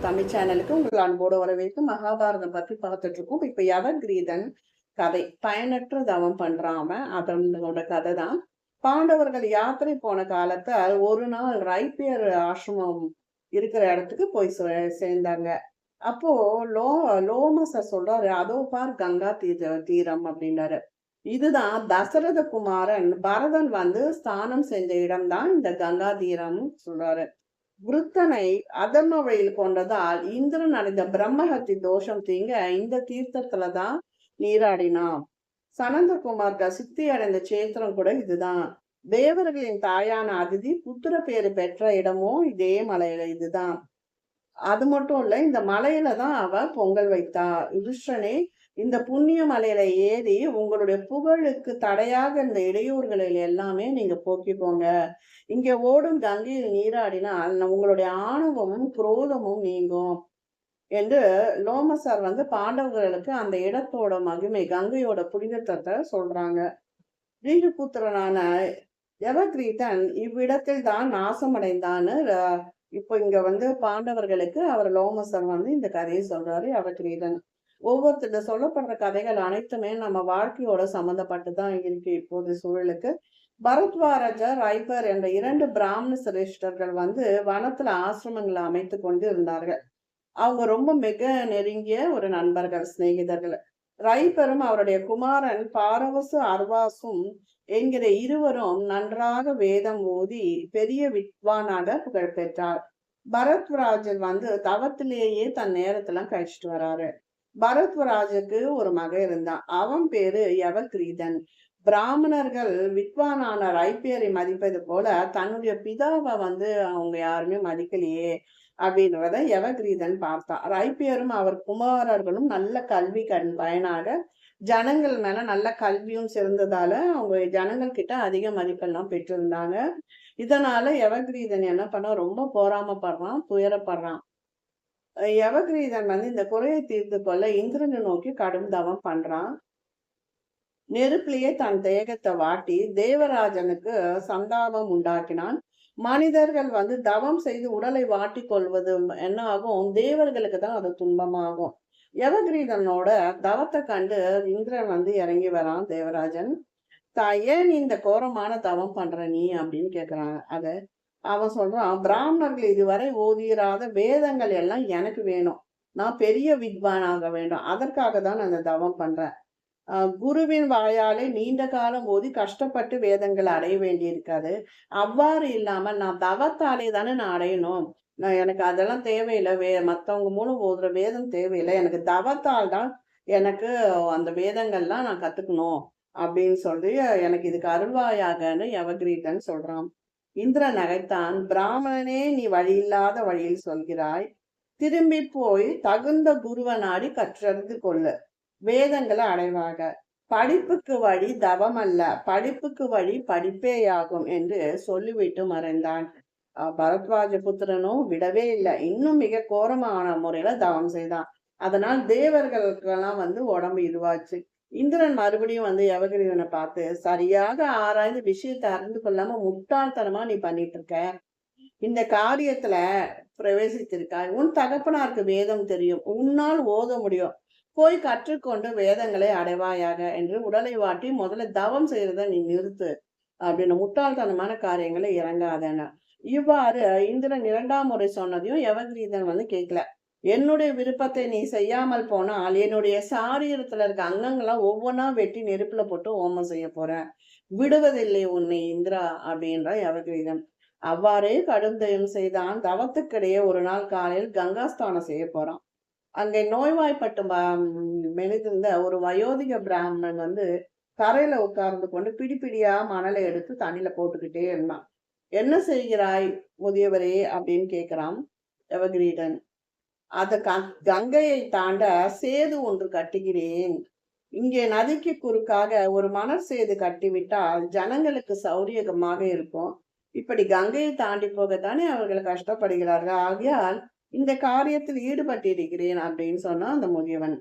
தமிழ் சேனலுக்கு உங்கள் அன்போடு வரவேற்கும் மகாபாரதம் பத்தி பார்த்துட்டு இருக்கோம். இப்ப யவகிரீதன் கதை. பயனற்ற தவம் பண்றாம அதனோட கதை தான். பாண்டவர்கள் யாத்திரை போன காலத்துல ஒரு நாள் ரைப்பியர் ஆசிரமம் இருக்கிற இடத்துக்கு போய் சே- சேர்ந்தாங்க. அப்போ லோ லோமசர் சொல்றாரு அதோ பார் கங்கா தீர தீரம் அப்படின்னாரு. இதுதான் தசரத குமாரன் பரதன் வந்து ஸ்தானம் செஞ்ச இடம்தான் இந்த கங்கா தீரம் சொல்றாரு. விருத்தனை அதர்ம வழியில் கொண்டதால் இந்திரன் அடைந்த பிரம்மஹத்தி தோஷம் தீங்க இந்த தீர்த்தத்துல தான் நீராடினான். சனந்தகுமார் சித்தி அடைந்த சேத்திரம் கூட இதுதான். தேவர்களின் தாயான அதிதி புத்திர பேரு பெற்ற இடமும் இதே மலையில இதுதான். அது மட்டும் இல்ல இந்த மலையில தான் அவ பொங்கல் வைத்தா. யுதிஷ்டனே இந்த புண்ணிய மலையில ஏறி உங்களுடைய புகழுக்கு தடையாக இந்த இடையூறுகளில் எல்லாமே நீங்க போக்கிக்கோங்க. இங்க ஓடும் கங்கையில் நீராடினால் உங்களுடைய ஆணவமும் குரோதமும் நீங்கும் என்று லோமசார் வந்து பாண்டவர்களுக்கு அந்த இடத்தோட மகிமை கங்கையோட புனிதத்தை சொல்றாங்க. ரீஜபுத்திரனான எவக்ரீதன் இவ்விடத்தில் தான் நாசமடைந்தான்னு இப்போ இங்க வந்து பாண்டவர்களுக்கு அவர் லோமசர் வந்து இந்த கதையை சொல்றாரு யவகிரீதன் ஒவ்வொருத்தர் சொல்லப்படுற கதைகள் அனைத்துமே நம்ம வாழ்க்கையோட சம்மந்தப்பட்டு தான் இருக்கு இப்போது சூழலுக்கு. பரத்வாரஜர் ரைபர் என்ற இரண்டு பிராமண சிரேஷ்டர்கள் வந்து வனத்துல ஆசிரமங்களை அமைத்து கொண்டு இருந்தார்கள். அவங்க ரொம்ப மிக நெருங்கிய ஒரு நண்பர்கள் சிநேகிதர்கள். ரைபரும் அவருடைய குமாரன் பாரவசு அர்வாசும் என்கிற இருவரும் நன்றாக வேதம் ஓதி பெரிய வித்வானாக புகழ் பெற்றார் பரத்ராஜன் வந்து தவத்திலேயே தன் நேரத்தெல்லாம் கழிச்சிட்டு வராரு. பரத்வராஜுக்கு ஒரு மகன் இருந்தான். அவன் பேரு யவகிரீதன். பிராமணர்கள் வித்வானான ரைப்பியரை மதிப்பது போல தன்னுடைய பிதாவை வந்து அவங்க யாருமே மதிக்கலையே அப்படின்றத யவகிரீதன் பார்த்தான். ரைப்பியரும் அவர் குமாரர்களும் நல்ல கல்வி கண் பயனாக ஜனங்கள் மேல நல்ல கல்வியும் சிறந்ததால அவங்க ஜனங்கள் கிட்ட அதிக மதிப்பெல்லாம் பெற்றிருந்தாங்க. இதனால யவகிரீதன் என்ன பண்ண ரொம்ப போராமப்படுறான் துயரப்படுறான். யவகிரீதன் வந்து இந்த குறையை தீர்த்து கொள்ள இந்திரனை நோக்கி கடும் தவம் பண்றான். நெருப்பிலேயே தன் தேகத்தை வாட்டி தேவராஜனுக்கு சந்தாபம் உண்டாக்கினான். மனிதர்கள் வந்து தவம் செய்து உடலை வாட்டி கொள்வது என்ன ஆகும் தேவர்களுக்கு தான் அது துன்பமாகும். யவகிரீதனோட தவத்தை கண்டு இந்திரன் வந்து இறங்கி வரான் தேவராஜன். தா ஏன் நீ இந்த கோரமான தவம் பண்ற நீ? அப்படின்னு கேக்குறாங்க. அத அவன் சொல்றான் பிராமணர்கள் இதுவரை ஓதிராத வேதங்கள் எல்லாம் எனக்கு வேணும். நான் பெரிய வித்வானாக வேண்டும். அதற்காக தான் நான் அந்த தவம் பண்றேன். குருவின் வாயாலே நீண்ட காலம் ஓதி கஷ்டப்பட்டு வேதங்களை அடைய வேண்டியிருக்காது. அவ்வாறு இல்லாமல் நான் தவத்தாலே தானே நான் அடையணும். நான் எனக்கு அதெல்லாம் தேவையில்லை. வே மற்றவங்க மூலம் ஓதுற வேதம் தேவையில்லை. எனக்கு தவத்தால் தான் எனக்கு அந்த வேதங்கள்லாம் நான் கத்துக்கணும் அப்படின்னு சொல்லி எனக்கு இதுக்கு அருள்வாயாகன்னு யவகிரீதன் சொல்றான். இந்திரன் நகைத்தான் பிராமணனே நீ வழியில்லாத வழியில் சொல்கிறாய். திரும்பி போய் தகுந்த குருவ நாடி கற்றறிந்து கொள்ளு. வேதங்களை அடைவாக. படிப்புக்கு வழி தவம் அல்ல படிப்புக்கு வழி படிப்பேயாகும் என்று சொல்லிவிட்டு மறைந்தான். பரத்வாஜ புத்திரனும் விடவே இல்லை. இன்னும் மிக கோரமான முறையில தவம் செய்தான். அதனால் தேவர்களுக்கெல்லாம் வந்து உடம்பு இதுவாச்சு. இந்திரன் மறுபடியும் வந்து யவகிரீவனை பார்த்து சரியாக ஆராய்ந்து விஷயத்தை அறிந்து கொள்ளாம முட்டாள்தனமா நீ பண்ணிட்டு இருக்க இந்த காரியத்துல பிரவேசித்திருக்காய். உன் தகப்பனாருக்கு வேதம் தெரியும். உன்னால் ஓத முடியும். போய் கற்றுக்கொண்டு வேதங்களை அடைவாயாக என்று உடலை வாட்டி முதல்ல தவம் செய்யறத நீ நிறுத்து அப்படின்னு முட்டாள்தனமான காரியங்களை இறங்காதேன இவ்வாறு இந்திரன் இரண்டாம் முறை சொன்னதையும் யவகிரீதன் வந்து கேட்கல. என்னுடைய விருப்பத்தை நீ செய்யாமல் போனால் என்னுடைய சாரீரத்தில் இருக்க அங்கங்கள்லாம் ஒவ்வொன்றா வெட்டி நெருப்பில் போட்டு ஹோமம் செய்ய போறேன் விடுவதில்லை உன்னை இந்திரா அப்படின்ற யவகிரீதன் அவ்வாறே கடுந்தயம் செய்தான் தவத்துக்கிடையே ஒரு நாள் காலையில் கங்காஸ்தானம் செய்ய போறான். அங்கே நோய்வாய்ப்பட்டு ம- மெலிந்திருந்த ஒரு வயோதிக பிராமணன் வந்து தரையில உட்கார்ந்து கொண்டு பிடி பிடியா மணலை எடுத்து தண்ணியில போட்டுக்கிட்டே இருந்தான். என்ன செய்கிறாய் முதியவரே? அப்படின்னு கேக்குறான் எவகிரீடன் அந்த கங்கையை தாண்ட சேது ஒன்று கட்டுகிறேன். இங்கே நதிக்கு குறுக்காக ஒரு மணல் சேது கட்டிவிட்டால் ஜனங்களுக்கு சௌரியகமாக இருக்கும். இப்படி கங்கையை தாண்டி போகத்தானே அவர்கள் கஷ்டப்படுகிறார்கள். ஆகையால் இந்த காரியத்தில் ஈடுபட்டிருக்கிறேன் அப்படின்னு சொன்னா அந்த முதியவன்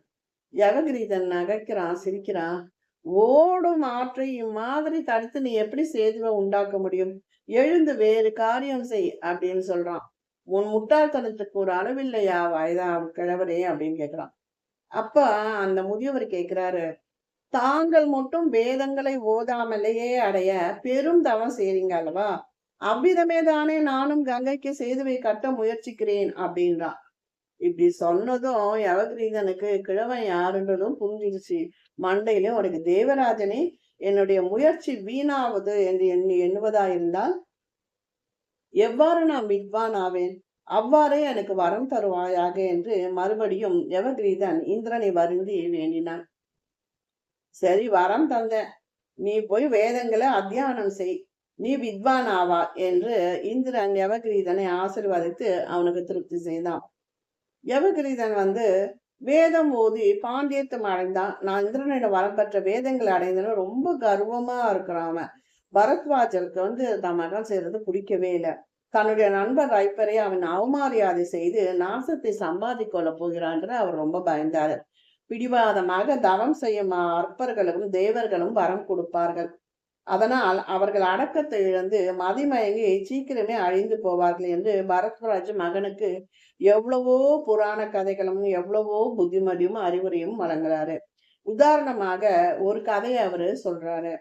யவகிரீதன் நகைக்கிறான் சிரிக்கிறான். ஓடும் ஆற்றை இம்மாதிரி தடுத்து நீ எப்படி சேதுவை உண்டாக்க முடியும்? எழுந்து வேறு காரியம் செய் அப்படின்னு சொல்றான். உன் முட்டாள்தனத்துக்கு ஒரு அளவில்லையா வயதா கிழவரே அப்படின்னு கேட்கிறான் அப்ப அந்த முதியவர் கேட்கிறாரு தாங்கள் மட்டும் வேதங்களை ஓதாமலேயே அடைய பெரும் தவம் செய்றீங்க அல்லவா? அவ்விதமே தானே நானும் கங்கைக்கு சேதுவை கட்ட முயற்சிக்கிறேன் அப்படின்றான் இப்படி சொன்னதும் யவகிரீதனுக்கு கிழவன் யாருன்றதும் புரிஞ்சிருச்சு. மண்டையில உனக்கு தேவராஜனே என்னுடைய முயற்சி வீணாவது என்று எண்ணி எண்ணுவதாயிருந்தால் எவ்வாறு நான் வித்வான் ஆவேன் அவ்வாறே எனக்கு வரம் தருவாயாக என்று மறுபடியும் யவகிரீதன் இந்திரனை வருந்தி வேண்டினான். சரி வரம் தந்தேன் நீ போய் வேதங்களை அத்தியானம் செய். நீ வித்வான் ஆவா என்று இந்திரன் யவகிரீதனை ஆசிர்வதித்து அவனுக்கு திருப்தி செய்தான். யவகிரீதன் வந்து வேதம் ஓதி பாண்டியத்தம் அடைந்தான். நான் இந்திரனிடம் வரம் பெற்ற வேதங்களை அடைந்தேன்னு ரொம்ப கர்வமா இருக்கிறான் அவன். பரத்வாஜருக்கு வந்து தன் மகன் செய்யறது பிடிக்கவே இல்லை. தன்னுடைய நண்பர் ரைப்பரை அவன் அவமரியாதை செய்து நாசத்தை சம்பாதிக்கொள்ள போகிறான் அவர் ரொம்ப பயந்தார். பிடிவாதமாக தவம் செய்யும் அற்பர்களும் தேவர்களும் வரம் கொடுப்பார்கள். அதனால் அவர்கள் அடக்கத்தை இழந்து மதிமயங்கி சீக்கிரமே அழிந்து போவார்கள் என்று பரத்வராஜ் மகனுக்கு எவ்வளவோ புராண கதைகளும் எவ்வளவோ புத்திமதியும் அறிவுரையும் வழங்குறாரு. உதாரணமாக ஒரு கதையை அவரு சொல்றாரு.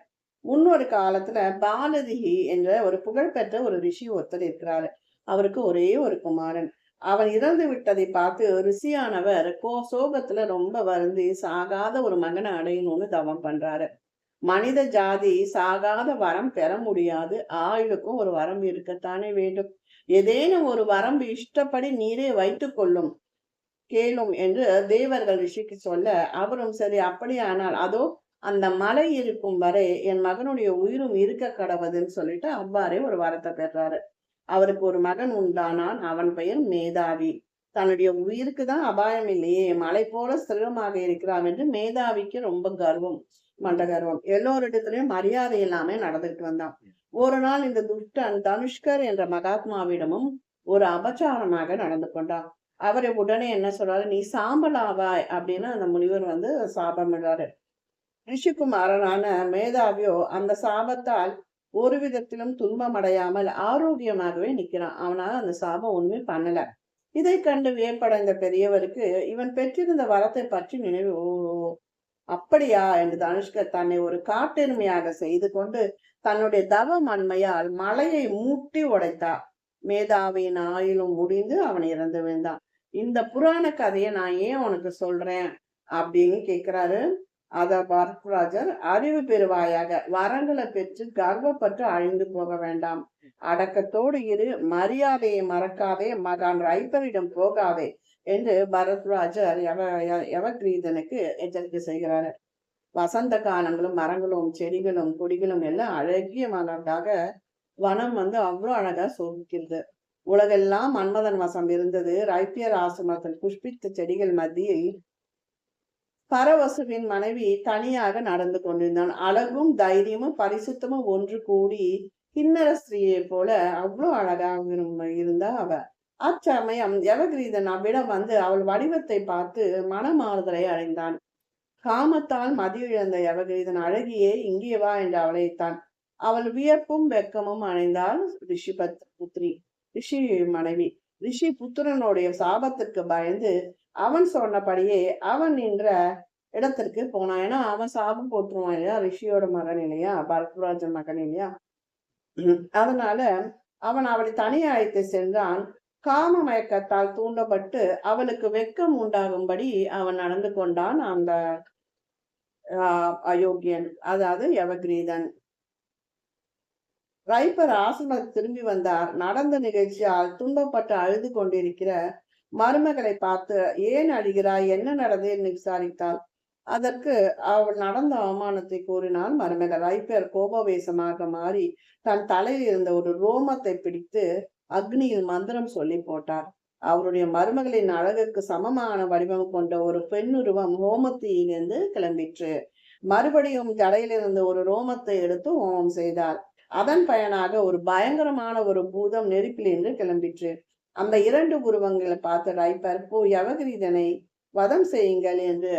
முன்னொரு காலத்துல பாலதிகி என்ற ஒரு புகழ்பெற்ற ஒரு ரிஷி ஒருத்தர் இருக்கிறாரு. அவருக்கு ஒரே ஒரு குமாரன். அவன் இறந்து விட்டதை பார்த்து ரிஷியானவர் கோ சோகத்துல ரொம்ப வருந்தி சாகாத ஒரு மகனை அடையணும்னு தவம் பண்றாரு. மனித ஜாதி சாகாத வரம் பெற முடியாது. ஆயுளுக்கும் ஒரு வரம் இருக்கத்தானே வேண்டும். ஏதேனும் ஒரு வரம்பு இஷ்டப்படி நீரே வைத்துக் கொள்ளும் கேளும் என்று தேவர்கள் ரிஷிக்கு சொல்ல அவரும் சரி அப்படியானால் அதோ அந்த மலை இருக்கும் வரை என் மகனுடைய உயிரும் இருக்க கடவுதுன்னு சொல்லிட்டு அவ்வாறே ஒரு வரத்தை பெறாரு. அவருக்கு ஒரு மகன் உண்டானான் அவன் பெயர் மேதாவி. தன்னுடைய உயிருக்கு தான் அபாயம் இல்லையே மலை போல ஸ்திரமாக இருக்கிறான் என்று மேதாவிக்கு ரொம்ப கர்வம் மண்ட கர்வம். எல்லோரிடத்திலையும் மரியாதை இல்லாம நடந்துகிட்டு வந்தான். ஒரு நாள் இந்த துஷ்டன் தனுஷ்கர் என்ற மகாத்மாவிடமும் ஒரு அபச்சாரமாக நடந்து கொண்டான். அவரை உடனே என்ன சொல்றாரு நீ சாம்பலாவாய் அப்படின்னு அந்த முனிவர் வந்து சாபமிடுறாரு. ரிஷிகுமாரனான மேதாவியோ அந்த சாபத்தால் ஒரு விதத்திலும் துன்பம் அடையாமல் ஆரோக்கியமாகவே நிற்கிறான். அவனால் அந்த சாபம் ஒண்ணுமே பண்ணல. இதை கண்டு வியப்படைந்த பெரியவருக்கு இவன் பெற்றிருந்த வரத்தை பற்றி நினைவு ஓ அப்படியா என்று தனுஷ்கர் தன்னை ஒரு காட்டெருமையாக செய்து கொண்டு தன்னுடைய தவ மண்மையால் மலையை மூட்டி உடைத்தார். மேதாவியின் ஆயிலும் முடிந்து அவன் இறந்து விழுந்தான். இந்த புராண கதையை நான் ஏன் உனக்கு சொல்றேன்? அப்படின்னு கேக்குறாரு அத பரத்ராஜர் அறிவு பெறுவாயாக. வரங்களை பெற்று கர்வப்பட்டு அழிந்து போக வேண்டாம். அடக்கத்தோடு இரு மரியாதையை மறக்காதே மகான் ரைப்பரிடம் போகாதே என்று பரத்ராஜர் எவ எவகிரீதனுக்கு எச்சரிக்கை செய்கிறார். வசந்த காலங்களும் மரங்களும் செடிகளும் கொடிகளும் எல்லாம் அழகிய மலர்ந்தாக வனம் வந்து அவ்வளோ அழகா சோபிக்கிறது. உலகெல்லாம் மன்மதன் வசம் இருந்தது. ரைப்பியர் ஆசிரமத்தில் புஷ்பித்த செடிகள் மத்தியில் பரவசுவின் மனைவி தனியாக நடந்து கொண்டிருந்தான். அழகும் தைரியமும் பரிசுத்தமும் ஒன்று கூடி கிண்ணற ஸ்திரீயை போல அவ்வளோ அழகாக இருந்தா அவ அச்சமயம் எவகிரீதன் அவ்விடம் வந்து அவள் வடிவத்தை பார்த்து மனமாறுதலை அடைந்தான். காமத்தால் மதியிழந்த யவகிரீதன் அழகியே இங்கே வா என்று அவளைத்தான். அவள் வியப்பும் வெக்கமும் அடைந்தாள் ரிஷி பத் புத்ரி ரிஷி மனைவி. ரிஷி புத்திரனுடைய சாபத்திற்கு பயந்து அவன் சொன்னபடியே அவன் நின்ற இடத்திற்கு போனான். ஏன்னா அவன் சாபம் போட்டுருவான் இல்லையா? ரிஷியோட மகன் இல்லையா? பரத்ராஜன் மகன் இல்லையா? அதனால அவன் அவளை தனி அழைத்து சென்றான். காம மயக்கத்தால் தூண்டப்பட்டு அவளுக்கு வெக்கம் உண்டாகும்படி அவன் நடந்து கொண்டான் அந்த அயோக்கியன் அதாவது யவகிரீதன். ரைப்பர் ஆசிரமம் திரும்பி வந்தார். நடந்த நிகழ்ச்சியால் துன்பப்பட்டு அழுது கொண்டிருக்கிற மருமகளை பார்த்து ஏன் அழுகிறாய்? என்ன நடந்தது? விசாரித்தாள். அதற்கு அவள் நடந்த அவமானத்தை கூறினால் மருமகள். ஐப்பர் கோபவேசமாக மாறி தன் தலையில் இருந்த ஒரு ரோமத்தை பிடித்து அக்னியில் மந்திரம் சொல்லி போட்டார். அவருடைய மருமகளின் அழகுக்கு சமமான வடிவம் கொண்ட ஒரு பெண்ணுருவம் ஹோமத்தியிலிருந்து கிளம்பிற்று. மறுபடியும் தடையிலிருந்து ஒரு ரோமத்தை எடுத்து ஹோமம் செய்தார். அதன் பயனாக ஒரு பயங்கரமான ஒரு பூதம் நெருப்பிலிருந்து கிளம்பிற்று. அந்த இரண்டு உருவங்களை பார்த்த டைப்பர் போ யவகிரீதனை வதம் செய்யுங்கள் என்று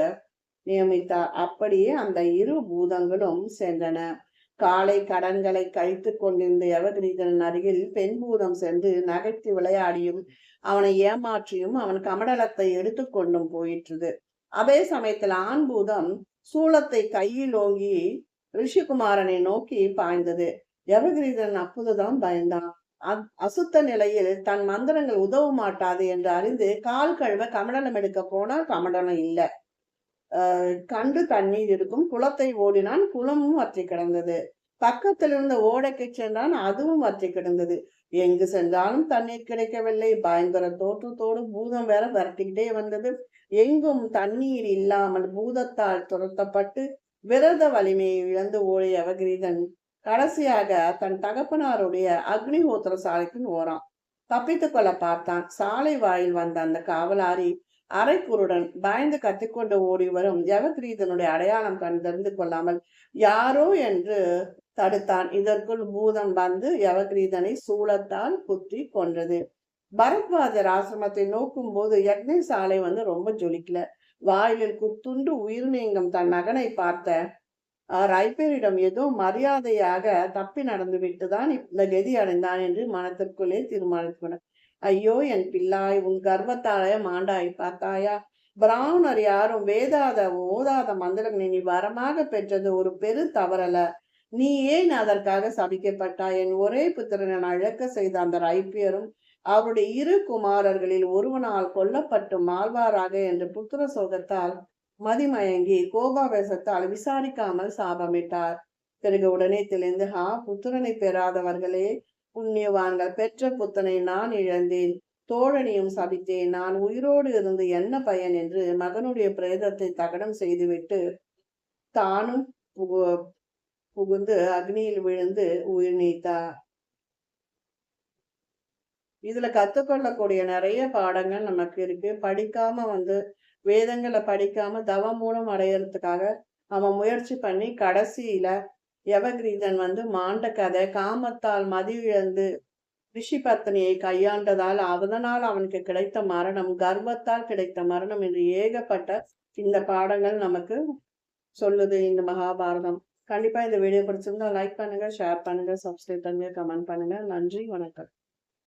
நியமித்தார். அப்படியே அந்த இரு பூதங்களும் சென்றன. காலை கடன்களை கழித்துக் கொண்டிருந்த யவகிரீதன் அருகில் பெண் பூதம் சென்று நகைத்து விளையாடியும் அவனை ஏமாற்றியும் அவன் கமடலத்தை எடுத்துக்கொண்டும் போயிற்றுது. அதே சமயத்தில் ஆண் பூதம் சூளத்தை கையில் ஓங்கி ரிஷிகுமாரனை நோக்கி பாய்ந்தது. யவகிரீதன் அப்போதுதான் பயந்தான். அசுத்த நிலையில் தன் மந்திரங்கள் உதவ மாட்டாது என்று அறிந்து கால் கழுவ கமண்டலம் எடுக்க போனால் கமண்டலம் இல்லை. கண்டு தண்ணீர் இருக்கும் குளத்தை ஓடினான் குளமும் வற்றி கிடந்தது. பக்கத்தில் இருந்த ஓடைக்கு சென்றான் அதுவும் வற்றி கிடந்தது. எங்கு சென்றாலும் தண்ணீர் கிடைக்கவில்லை. பயங்கர தோற்றத்தோடு பூதம் வேற விரட்டிக்கிட்டே வந்தது. எங்கும் தண்ணீர் இல்லாமல் பூதத்தால் துரத்தப்பட்டு விரத வலிமையை இழந்து ஓடிய அவகிரீதன் கடைசியாக தன் தகப்பனாருடைய அக்னிஹோத்திர சாலைக்கு ஓரான். தப்பித்துக் கொள்ள பார்த்தான். சாலை வாயில் வந்த அந்த காவலாரி அரைக்குருடன் பயந்து கத்திக்கொண்டு ஓடி வரும் யவகிரீதனுடைய அடையாளம் கண்டறிந்து தெரிந்து கொள்ளாமல் யாரோ என்று தடுத்தான். இதற்குள் பூதம் வந்து யவகிரீதனை சூளத்தால் குத்தி கொன்றது. பரத்வாஜர் ஆசிரமத்தை நோக்கும் போது யக்னி சாலை வந்து ரொம்ப ஜொலிக்கல. வாயிலில் குத்துண்டு உயிர் நீங்கும் தன் மகனை பார்த்த ஆஹ் ஏதோ மரியாதையாக தப்பி நடந்து விட்டுதான் இந்த கதி அடைந்தான் என்று மனத்திற்குள்ளே தீர்மானித்து ஐயோ என் பிள்ளாய் உன் கர்வத்தாலே மாண்டாய் பார்த்தாயா? பிராமணர் யாரும் வேதாத ஓதாத மந்திரங்களை நீ வரமாக பெற்றது ஒரு பெரு தவறல நீ ஏன் அதற்காக சபிக்கப்பட்டாய்? என் ஒரே புத்திரனை நான் செய்த அந்த ரைப்பியரும் அவருடைய இரு குமாரர்களில் ஒருவனால் கொல்லப்பட்டு மாழ்வாராக என்று புத்திர சோகத்தால் மதிமயங்கி கோபாவேசத்தால் விசாரிக்காமல் சாபமிட்டார். பிறகு உடனே தெளிந்து ஹா புத்திரனை பெறாதவர்களே புண்ணியவான்கள் பெற்ற புத்தனை நான் இழந்தேன். தோழனையும் சபித்தேன். நான் உயிரோடு இருந்து என்ன பயன்? என்று மகனுடைய பிரேதத்தை தகனம் செய்துவிட்டு தானும் புகு புகுந்து அக்னியில் விழுந்து உயிர் நீத்தார். இதுல கத்துக்கொள்ளக்கூடிய நிறைய பாடங்கள் நமக்கு இருக்கு. படிக்காம வந்து வேதங்களை படிக்காம தவம் மூலம் அடையறதுக்காக அவன் முயற்சி பண்ணி கடைசியில யவகிரீதன் வந்து மாண்ட கதை காமத்தால் மதிவிழந்து ரிஷி பத்னியை கையாண்டதால் அதனால் அவனுக்கு கிடைத்த மரணம் கர்வத்தால் கிடைத்த மரணம் என்று ஏகப்பட்ட இந்த பாடங்கள் நமக்கு சொல்லுது இந்த மகாபாரதம். கண்டிப்பா இந்த வீடியோ பிடிச்சிருந்தா லைக் பண்ணுங்க ஷேர் பண்ணுங்க சப்ஸ்கிரைப் பண்ணுங்க கமெண்ட் பண்ணுங்க. நன்றி வணக்கம்.